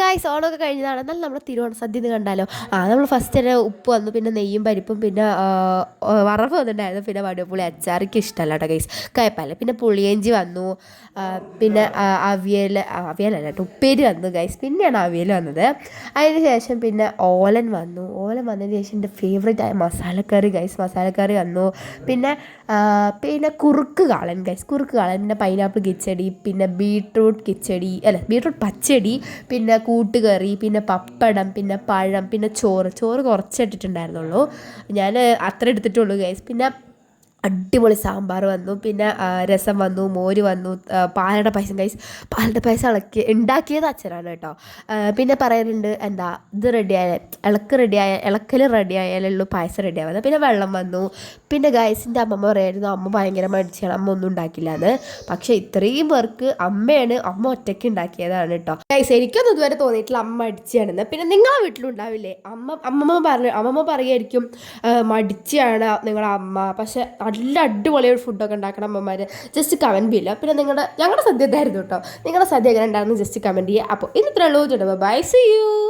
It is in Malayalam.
ഗായ്സ് ഓണമൊക്കെ കഴിഞ്ഞതാണ്. എന്നാലും നമ്മുടെ തിരുവോണ സദ്യ എന്ന് കണ്ടാലോ? ആ നമ്മൾ ഫസ്റ്റ് തന്നെ ഉപ്പ് വന്നു പിന്നെ നെയ്യും പരിപ്പും പിന്നെ വറവ് വന്നിട്ടുണ്ടായിരുന്നു. പിന്നെ വടുപുളി അച്ചാറിക്ക് ഇഷ്ടമല്ല കേട്ടോ ഗൈസ് കയപ്പല്ല. പിന്നെ പുളിയഞ്ചി വന്നു. പിന്നെ അവിയൽ അവിയലല്ല കേട്ടോ ഉപ്പേരി വന്നു ഗൈസ് പിന്നെയാണ് അവിയൽ വന്നത്. അതിന് ശേഷം പിന്നെ ഓലൻ വന്നു. ഓലൻ വന്നതിന് ശേഷം എന്റെ ഫേവറേറ്റ് ആയ മസാലക്കറി ഗൈസ് മസാലക്കറി വന്നു. പിന്നെ പിന്നെ കുറുക്ക് കാളൻ ഗൈസ് കുറുക്ക് കാളൻ പിന്നെ പൈനാപ്പിൾ കിച്ചടി പിന്നെ ബീട്രൂട്ട് കിച്ചടി അല്ല ബീട്രൂട്ട് പച്ചടി പിന്നെ കൂട്ടുകറി പിന്നെ പപ്പടം പിന്നെ പഴം പിന്നെ ചോറ്. ചോറ് കുറച്ച് ഇട്ടിട്ടുണ്ടായിരുന്നുള്ളൂ. ഞാൻ അത്ര എടുത്തിട്ടുള്ളൂ ഗൈസ് പിന്നെ അടിപൊളി സാമ്പാർ വന്നു. പിന്നെ രസം വന്നു മോര് വന്നു പാലട പായസം. കൈസ് പാലട പായസം ഇളക്കി ഉണ്ടാക്കിയത് അച്ഛനാണ് കേട്ടോ. പിന്നെ പറയാനുണ്ട് എന്താ ഇത് റെഡിയായ ഇളക്ക് റെഡിയായ ഇളക്കൽ റെഡിയായാലുള്ളൂ പായസം റെഡിയാവുന്നത് പിന്നെ വെള്ളം വന്നു. പിന്നെ ഗൈസിന്റെ അമ്മമ്മ പറയായിരുന്നു അമ്മ ഭയങ്കര മടിച്ചാണ് അമ്മ ഒന്നും ഉണ്ടാക്കില്ല എന്ന് പക്ഷേ ഇത്രയും പേർക്ക് അമ്മയാണ് അമ്മ ഒറ്റയ്ക്ക് ഉണ്ടാക്കിയതാണ് കേട്ടോ. ഗൈസ് എനിക്കൊന്നും ഇതുവരെ തോന്നിയിട്ടില്ല അമ്മ അടിച്ചാണെന്ന് പിന്നെ നിങ്ങളെ വീട്ടിലുണ്ടാവില്ലേ അമ്മ അമ്മമ്മ പറഞ്ഞു അമ്മമ്മ പറയുമായിരിക്കും മടിച്ചാണ് നിങ്ങളുടെ അമ്മ. പക്ഷെ നല്ല അടിപൊളിയൊരു ഫുഡൊക്കെ ഉണ്ടാക്കണം അമ്മമാർ ജസ്റ്റ് കമന്റ് ചെയ്യില്ല പിന്നെ നിങ്ങളുടെ ഞങ്ങളുടെ സദ്യ ഇതായിരുന്നു കേട്ടോ നിങ്ങളുടെ സദ്യ എങ്ങനെ ഉണ്ടായിരുന്നു? ജസ്റ്റ് കമന്റ് ചെയ്യുക. അപ്പോൾ ഇന്നത്രേ ഉള്ളൂ. By C U